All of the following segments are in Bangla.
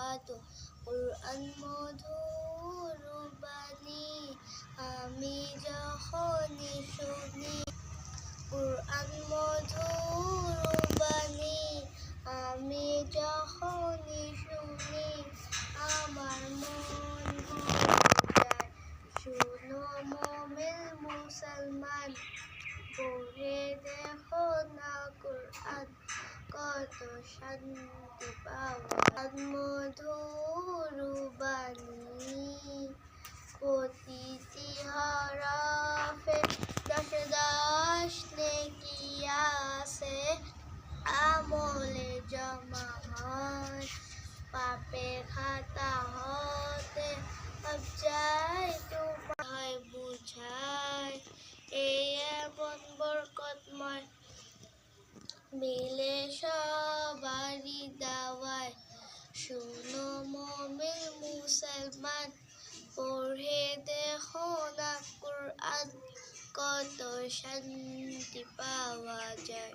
বারাকাতু কোরআন মধুর বাণী কত শান্তি পাওয়া মধুর বাণী হরফে দশ দশ নেকি আছে আমলে জমা হয় পাপে খাতা হতে যাই তোমায় বুঝায় এই এমন বরকতময় মিলে মুসলমান পড়ে দেখো না কোরআন কত শান্তি পাওয়া যায়।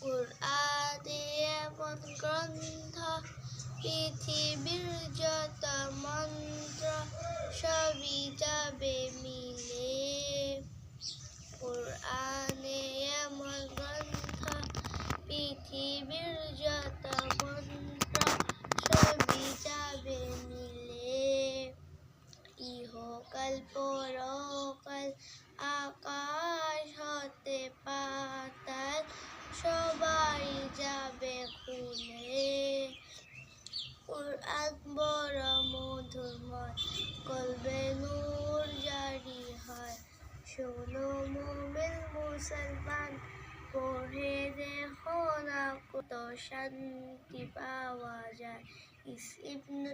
কোরআনে এমন গ্রন্থ পৃথিবীর পরকাল আকাশ হতে পাতাল, সবাই যাবে খুলে। কোরআন বড় মধুময়, কলবে নূর জারি হয়। শোনো মোমেন মুসলমান, পড়ে দেখো না কত শান্তি পাওয়া যায়। ইস ইবনু